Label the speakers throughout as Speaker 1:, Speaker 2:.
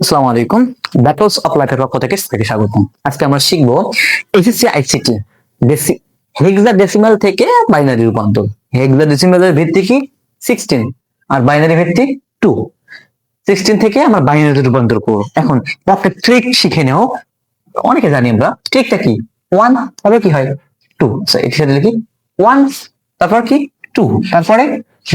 Speaker 1: আসসালামু আলাইকুম। Battles of লাইফের পক্ষ থেকে সবাইকে স্বাগতম। আজকে আমরা শিখব এসএসসি আইসিটি হেক্সা ডেসিমাল থেকে বাইনারি রূপান্তর। হেক্সা ডেসিমালের ভিত্তি কি? সিক্সটিন আর বাইনারি ভিত্তি টু সিক্সটিন থেকে আমরা বাইনারি রূপান্তর করব। এখন একটা ট্রিক শিখে নেও। অনেকে জানি আমরা। ট্রিকটা কি? ওয়ান তারপরে কি হয়? টু এটির সাথে লিখি। ওয়ান তারপর কি? টু তারপরে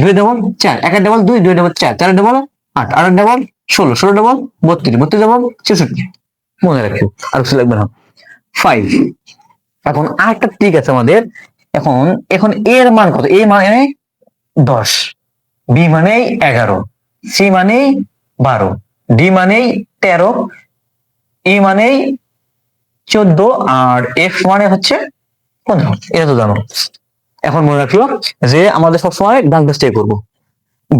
Speaker 1: দুই ডবল চার। একের ডবল দুই দুই ডবল চার। চার ডবল আট। আট ডবল ষোলো ষোলো ডবল বত্রিশ বত্রিশ ডবল চৌষট্টি মনে রাখি, আর কিছু লাগবে না। ফাইভ এখন আরেকটা ট্রিক আছে আমাদের। এখন এখন এর মান কত? এ মানে দশ। বি মানে এগারো। সি মানে বারো। ডি মানে তেরো। ই মানে চোদ্দ। আর এফ মানে হচ্ছে পনেরো। এটা তো জানো। এখন মনে রাখিও যে আমাদের সবসময় ডান পাশটাই করব।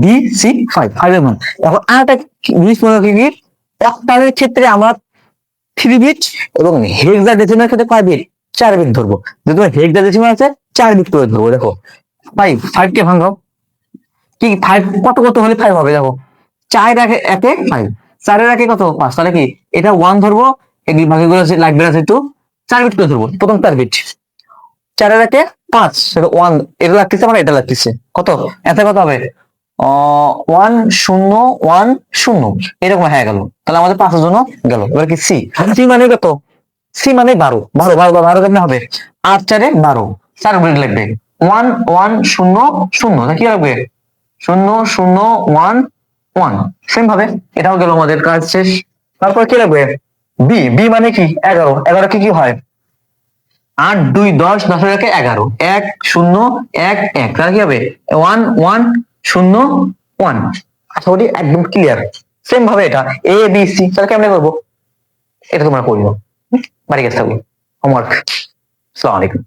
Speaker 1: বি সি ফাইভ ফাইভ এর মান এখন আরেকটা জিনিস মনে রাখি কি অক্টালের ক্ষেত্রে আমরা থ্রি বিট এবং হেক্সা ডেসিমাল ক্ষেত্রে কয় বিট চার বিট ধরবো। যদি তোমার হেক্সা ডেসিমাল আছে, চার বিট করে ধরবো, দেখো। ফাইভ ফাইভ কে ভাঙাও কি ফাইভ কত কত হলে ফাইভ হবে, দেখো। চার একে একে ফাইভ চারের একে কত? পাঁচ। তাহলে কি? এটা ওয়ান ধরবো এগুলি বাকিগুলো আছে, লাগবে আছে একটু চার বিট করে ধরবো, প্রথম চার বিট চারের একে পাঁচ, সেটা ওয়ান এটা লাগতেছে মানে এটা লাগতেছে। কত? এতে কত হবে? ওয়ান শূন্য ওয়ান শূন্য। এরকম হয়ে গেল। তাহলে আমাদের পাঁচের জন্য গেল। এবার কি সি সি মানে কত? সি মানে বারো। বারো বারো বারো কেমন হবে? আট, চারে বারো। চার মিনিট লাগবে। ওয়ান ওয়ান শূন্য শূন্য। কি লাগবে শূন্য শূন্য ওয়ান ওয়ান সেম ভাবে এটাও গেল আমাদের কাজ শেষ। তারপর কি লাগবে? বি বি মানে কি? এগারো। এগারো কি কি হয়? আট, দুই, দশ একে এগারো। এক, শূন্য, এক এক। তাহলে কি হবে? ওয়ান ওয়ান শূন্য ওয়ান আশা করি একদম ক্লিয়ার সেম ভাবে এটা। এ বি সি তাহলে কেমনে করব? এটা তোমরা হুম? বাড়ি গেছে হোমওয়ার্ক আসসালামু আলাইকুম